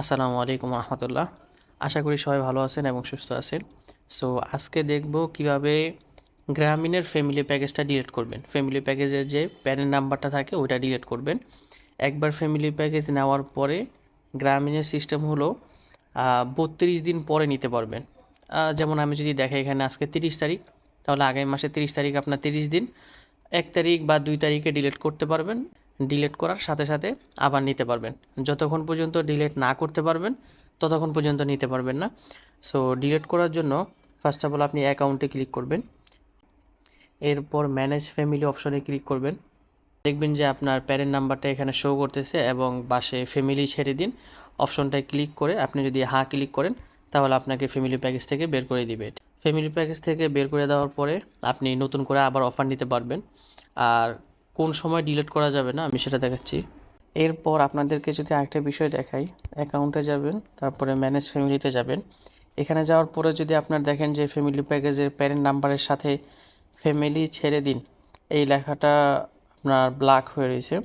আসসালামু আলাইকুম রহমতুল্লাহ। আশা করি সবাই ভালো আছেন এবং সুস্থ আছেন। সো আজকে দেখব কীভাবে গ্রামীণের ফ্যামিলি প্যাকেজটা ডিলিট করবেন। ফ্যামিলি প্যাকেজের যে প্যানের নাম্বারটা থাকে, ওইটা ডিলিট করবেন। একবার ফ্যামিলি প্যাকেজ নেওয়ার পরে গ্রামীণের সিস্টেম হলো বত্রিশ দিন পরে নিতে পারবেন। যেমন আমি যদি দেখাই এখানে আজকে তিরিশ তারিখ, তাহলে আগামী মাসে তিরিশ তারিখ আপনার তিরিশ দিন। এক তারিখ বা দুই তারিখে ডিলিট করতে পারবেন। ডিলিট করার সাথে সাথে আবার নিতে পারবেন। যতক্ষণ পর্যন্ত ডিলেট না করতে পারবেন, ততক্ষণ পর্যন্ত নিতে পারবেন না। সো ডিলেট করার জন্য ফার্স্ট অফ অল আপনি অ্যাকাউন্টে ক্লিক করবেন। এরপর ম্যানেজ ফ্যামিলি অপশনে ক্লিক করবেন। দেখবেন যে আপনার প্যারেন্ট নাম্বারটা এখানে শো করতেছে এবং বাসে ফ্যামিলি ছেড়ে দিন। অপশনটায় ক্লিক করে আপনি যদি হ্যাঁ ক্লিক করেন, তাহলে আপনাকে ফ্যামিলি প্যাকেজ থেকে বের করে দিবে। ফ্যামিলি প্যাকেজ থেকে বের করে দেওয়ার পরে আপনি নতুন করে আবার অফার নিতে পারবেন। আর কোন সময় ডিলিট করা যাবে না, আমি সেটা দেখাচ্ছি। এরপর আপনাদেরকে যদি আরেকটা বিষয় দেখাই অ্যাকাউন্টে যাবেন, তারপরে ম্যানেজ ফ্যামিলিতে যাবেন। এখানে যাওয়ার পরে যদি আপনার দেখেন যে ফ্যামিলি প্যাকেজের প্যারেন্ট নাম্বারের সাথে ফ্যামিলি ছেড়ে দিন, এই লেখাটা আপনার ব্ল্যাক হয়ে রয়েছে।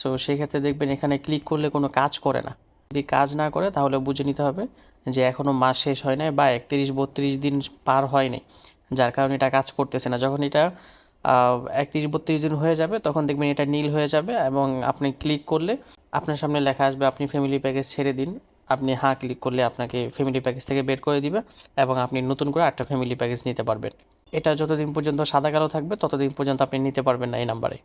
সো সেই ক্ষেত্রে দেখবেন এখানে ক্লিক করলে কোনো কাজ করে না। যদি কাজ না করে, তাহলে বুঝে নিতে হবে যে এখনও মাস শেষ হয় নাই বা একত্রিশ বত্রিশ দিন পার হয়নি যার কারণে এটা কাজ করতেছে না। যখন এটা একত্রিশ বত্রিশ দিন হয়ে যাবে, তখন দেখবেন এটা নীল হয়ে যাবে এবং আপনি ক্লিক করলে আপনার সামনে লেখা আসবে, আপনি ফ্যামিলি প্যাকেজ ছেড়ে দিন। আপনি হ্যাঁ ক্লিক করলে আপনাকে ফ্যামিলি প্যাকেজ থেকে বের করে দিবে এবং আপনি নতুন করে আটটা ফ্যামিলি প্যাকেজ নিতে পারবেন। এটা যতদিন পর্যন্ত সাদা কালো থাকবে, ততদিন পর্যন্ত আপনি নিতে পারবেন না এই নাম্বারে